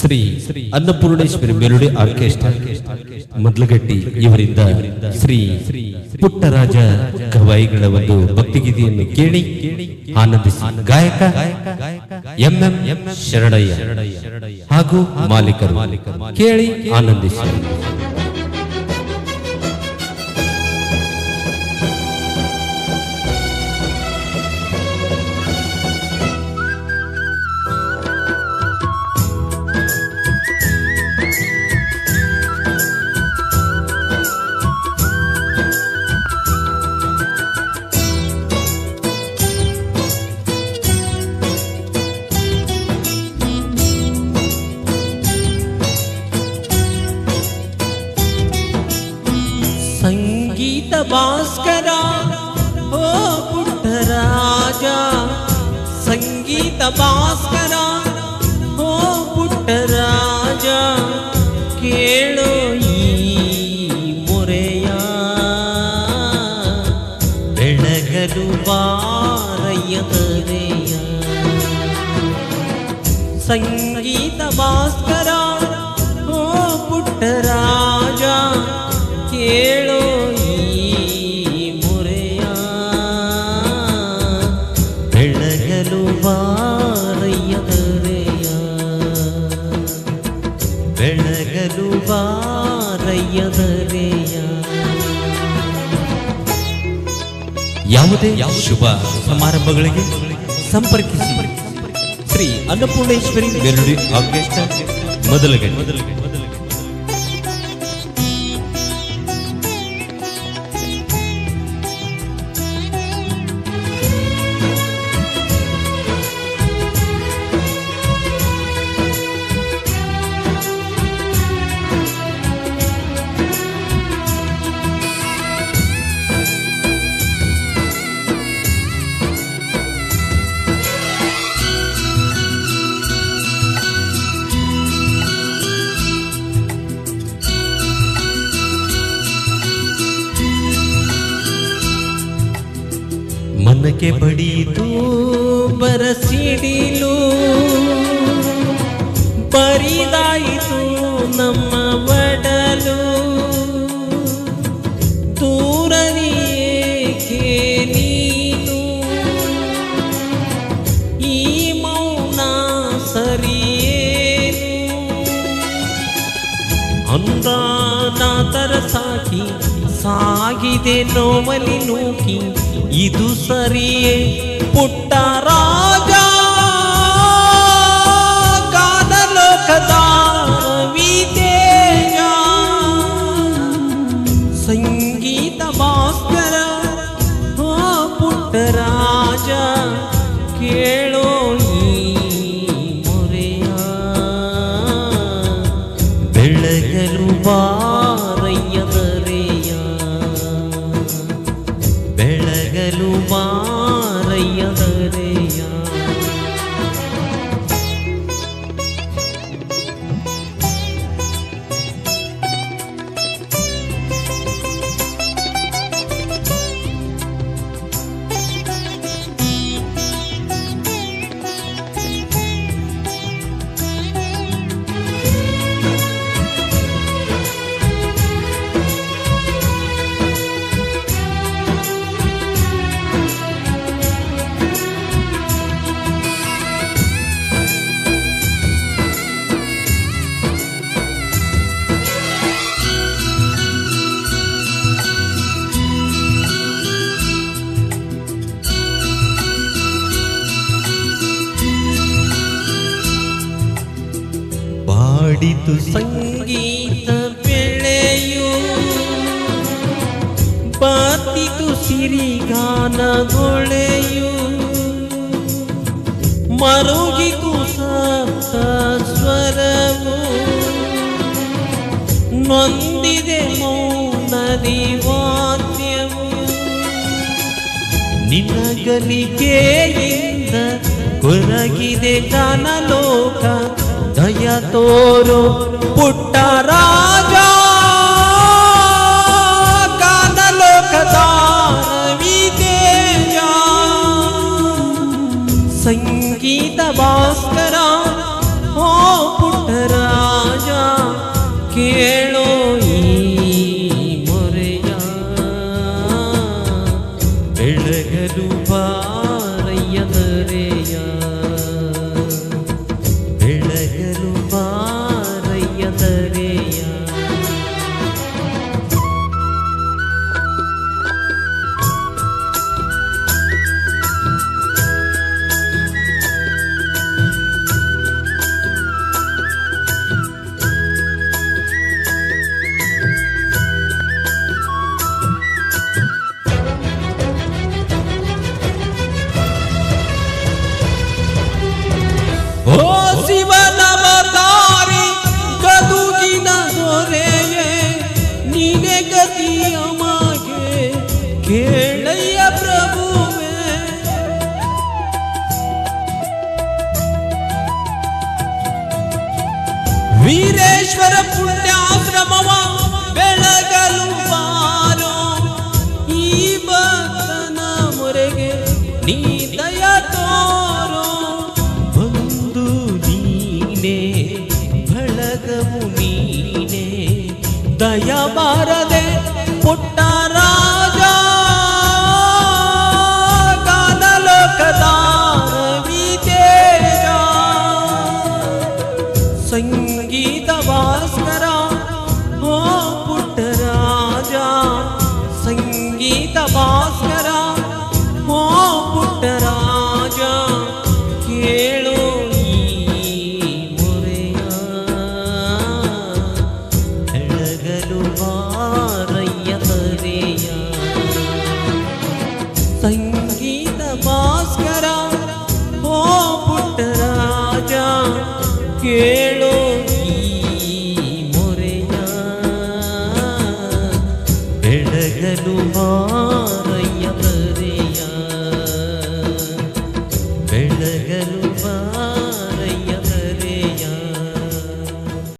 Shri Annapoorneshwari melody orchestra Modalagatti ಇವರಿಂದ ಶ್ರೀ ಪುಟ್ಟರಾಜ ಗವಾಯಿಗಳ ಒಂದು ಭಕ್ತಿಗೀತೆಯನ್ನು ಕೇಳಿ ಆನಂದಿಸಿ. ಗಾಯಕ ಎಂ ಎಂ ಶರಣಯ್ಯ ಹಾಗೂ ಮಾಲೀಕರು ಕೇಳಿ ಆನಂದಿಸಿ. ಭಾಸ್ಕರ ಓ ಪುಟ್ಟರಾಜ ಸಂಗೀತ ಭಾಸ್ಕರ ಓ ಪುಟ್ಟರಾಜ ಕೇಳೋ ಈ ಮೊರೆಯ ಬೆಳಗಲು ಬಾರಯ್ಯದರೆಯ ಸಂಗೀತ ಭಾಸ್ಕರ ಓ ಪುಟ್ಟರಾಜ ಕೇಳೋ ಯಾವುದೇ ಶುಭ ಸಮಾರಂಭಗಳಿಗೆ ಸಂಪರ್ಕಿಸಿ. ಶ್ರೀ ಅನ್ನಪೂರ್ಣೇಶ್ವರಿ ಮೆಲೋಡಿ ಆರ್ಕೆಸ್ಟ್ರಾ ಮೊದಲಗಟ್ಟಿ ಮನಕ್ಕೆ ಬಡಿದು ಬರಸಿಡಿಲು ಬರಿದಾಯಿತು ನಮ್ಮ ಒಡಲು. ದೂರನಿಯೇಕೆ ನೀನು ಈ ಮೌನ ಸರಿಯೇನು? ಅಂದಾನ ತರಸಾಕಿ ಸಾಗಿದೆ ನೋವಲಿ ನೂಕಿ. ಇದು ಸರಿಯೇ ಪುಟ್ಟ ರಾಜ ಕಾನಲೋಕದ ವಿತೇಜ ಸಂಗೀತ ಭಾಸ್ಕರ ಓ ಪುಟ್ಟ ರಾಜ ಕೇಳೋ ಬಾಡಿತು ಸಂಗೀತ ಬೆಳೆಯು. ಬಾತಿತು ಸಿರಿಗಾನಗೊಳೆಯು. ಮರುಗಿತು ಸಪ್ತ ಸ್ವರವು. ನೊಂದಿದೆ ಮೌನದಿ ವಾದ್ಯವು ನಿನಗಲಿಗೆಯಿಂದ ಕೊರಗಿದೆ ಗಾನಲೋಕ దయతోరు పుట్టరాజా కాదలో కదారవిదేయ సంగీత భాస్కరా ఓ పుట్టరా. ಓ ಶಿವನವತಾರಿ ಗದುಗಿನ ದೊರೆಯೇ ನೀನೆ ಗತಿಯ ಮಾಗೆ ಕೇಳಯ್ಯ ಪ್ರಭುವೇ ವೀರೇಶ್ವರ ಪುಣ್ಯಾಶ್ರಮವ ಬೆಳಗಲು ಬಾರೋ ಈ ಭಕ್ತನ ಮೊರೆಗೆ ನೀ ಸಂಗೀತ ಭಾಸ್ಕರ ಓ ಪುಟ್ಟರಾಜ ಕೇಳು ಈ ಮೊರೆಯ ಬೆಳಗಲು ಬಾರಯ್ಯ ప్రజలు